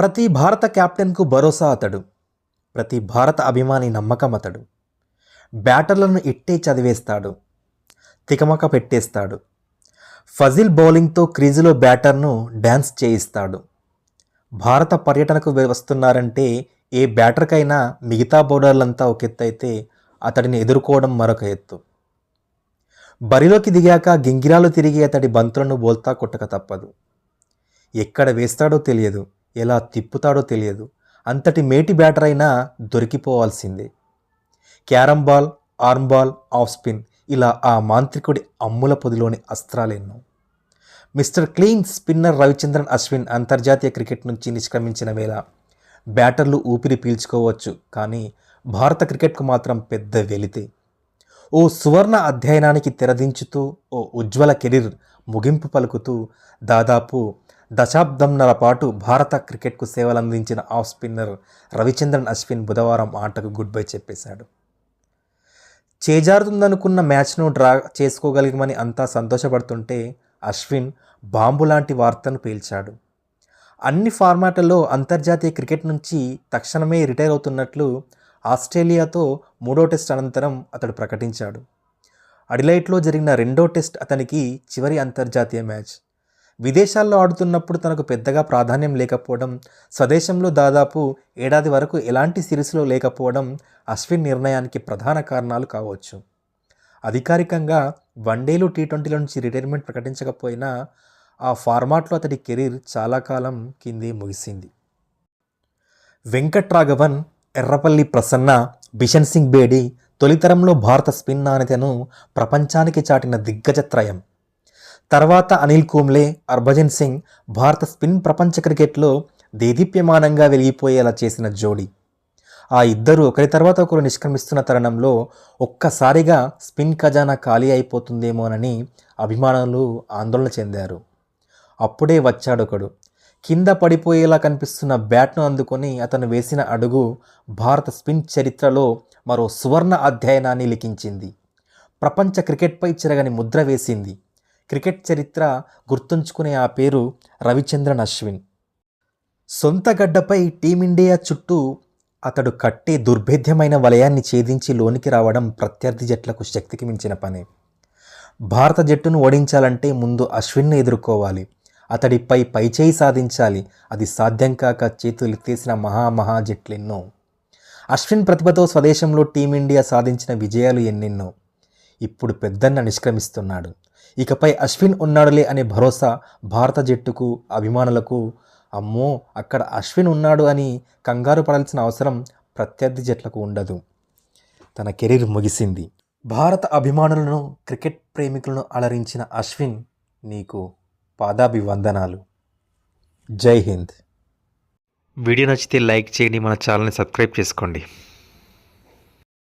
ప్రతి భారత కెప్టెన్కు భరోసా అతడు. ప్రతి భారత అభిమాని నమ్మకం అతడు. బ్యాటర్లను ఇట్టే చదివేస్తాడు. తికమక పెట్టేస్తాడు. ఫజిల్ బౌలింగ్తో క్రీజులో బ్యాటర్ను డ్యాన్స్ చేయిస్తాడు. భారత పర్యటనకు వస్తున్నారంటే ఏ బ్యాటర్కైనా మిగతా బౌలర్లంతా ఒక ఎత్తు అయితే అతడిని ఎదుర్కోవడం మరొక ఎత్తు. బరిలోకి దిగాక గింగిరాలు తిరిగి అతడి బంతులను బోల్తా కొట్టక తప్పదు. ఎక్కడ వేస్తాడో తెలియదు. ఎలా తిప్పుతాడో తెలియదు. అంతటి మేటి బ్యాటర్ అయినా దొరికిపోవాల్సిందే. Carrom ball arm ball off spin ఇలా ఆ మాంత్రికుడి అమ్ముల పొదిలోని అస్త్రాలెన్నో. Mister clean spinner Ravichandran Ashwin అంతర్జాతీయ క్రికెట్ నుంచి నిష్క్రమించిన వేళ బ్యాటర్లు ఊపిరి పీల్చుకోవచ్చు కానీ భారత క్రికెట్కు మాత్రం పెద్ద వెలితే. ఓ సువర్ణ అధ్యయనానికి తెరదించుతూ ఓ ఉజ్వల కెరీర్ ముగింపు పలుకుతూ దాదాపు దశాబ్దంన్నర పాటు భారత క్రికెట్కు సేవలందించిన ఆఫ్ స్పిన్నర్ రవిచంద్రన్ అశ్విన్ బుధవారం ఆటకు గుడ్ బై చెప్పేశాడు. చేజారుతుందనుకున్న మ్యాచ్ను డ్రా చేసుకోగలిగమని అంతా సంతోషపడుతుంటే అశ్విన్ బాంబు లాంటి వార్తను పీల్చాడు. అన్ని ఫార్మాట్లలో అంతర్జాతీయ క్రికెట్ నుంచి తక్షణమే రిటైర్ అవుతున్నట్లు ఆస్ట్రేలియాతో మూడో టెస్ట్ అనంతరం అతడు ప్రకటించాడు. అడిలైట్లో జరిగిన రెండో టెస్ట్ అతనికి చివరి అంతర్జాతీయ మ్యాచ్. విదేశాల్లో ఆడుతున్నప్పుడు తనకు పెద్దగా ప్రాధాన్యం లేకపోవడం స్వదేశంలో దాదాపు ఏడాది వరకు ఎలాంటి సిరీస్లో లేకపోవడం అశ్విన్ నిర్ణయానికి ప్రధాన కారణాలు కావచ్చు. అధికారికంగా వన్డేలు టీ ట్వంటీల నుంచి రిటైర్మెంట్ ప్రకటించకపోయినా ఆ ఫార్మాట్లో అతడి కెరీర్ చాలా కాలం కింది ముగిసింది. వెంకట్రాఘవన్ ఎర్రపల్లి ప్రసన్న బిషన్ సింగ్ బేడి తొలితరంలో భారత స్పిన్ నాణ్యతను ప్రపంచానికి చాటిన దిగ్గజత్రయం తర్వాత అనిల్ కుంబ్లే హర్భజన్ సింగ్ భారత స్పిన్ ప్రపంచ క్రికెట్లో దేదీప్యమానంగా వెలిగిపోయేలా చేసిన జోడీ. ఆ ఇద్దరు ఒకరి తర్వాత ఒకరు నిష్క్రమిస్తున్న తరుణంలో ఒక్కసారిగా స్పిన్ ఖజానా ఖాళీ అయిపోతుందేమోనని అభిమానులు ఆందోళన చెందారు. అప్పుడే వచ్చాడొకడు కింద పడిపోయేలా కనిపిస్తున్న బ్యాట్ను అందుకొని అతను వేసిన అడుగు భారత స్పిన్ చరిత్రలో మరో సువర్ణ అధ్యయనాన్ని లిఖించింది. ప్రపంచ క్రికెట్పై చెరగని ముద్ర వేసింది. క్రికెట్ చరిత్ర గుర్తుంచుకునే ఆ పేరు రవిచంద్రన్ అశ్విన్. సొంత గడ్డపై టీమిండియా చుట్టూ అతడు కట్టే దుర్భేద్యమైన వలయాన్ని ఛేదించి లోనికి రావడం ప్రత్యర్థి జట్లకు శక్తికి మించిన పని. భారత జట్టును ఓడించాలంటే ముందు అశ్విన్ను ఎదుర్కోవాలి. అతడిపై పైచేయి సాధించాలి. అది సాధ్యం కాక చేతులు ఎత్తేసిన మహామహా జట్లెన్నో. అశ్విన్ ప్రతిభతో స్వదేశంలో టీమిండియా సాధించిన విజయాలు ఎన్నెన్నో. ఇప్పుడు పెద్దన్న నిష్క్రమిస్తున్నాడు. ఇకపై అశ్విన్ ఉన్నాడులే అనే భరోసా భారత జట్టుకు అభిమానులకు అమ్మో అక్కడ అశ్విన్ ఉన్నాడు అని కంగారు పడాల్సిన అవసరం ప్రత్యర్థి జట్లకు ఉండదు. తన కెరీర్ ముగిసింది. భారత అభిమానులను క్రికెట్ ప్రేమికులను అలరించిన అశ్విన్ నీకు పాదాభివందనాలు. జై హింద్. వీడియో నచ్చితే లైక్ చేయండి మన ఛానల్ని సబ్స్క్రైబ్ చేసుకోండి.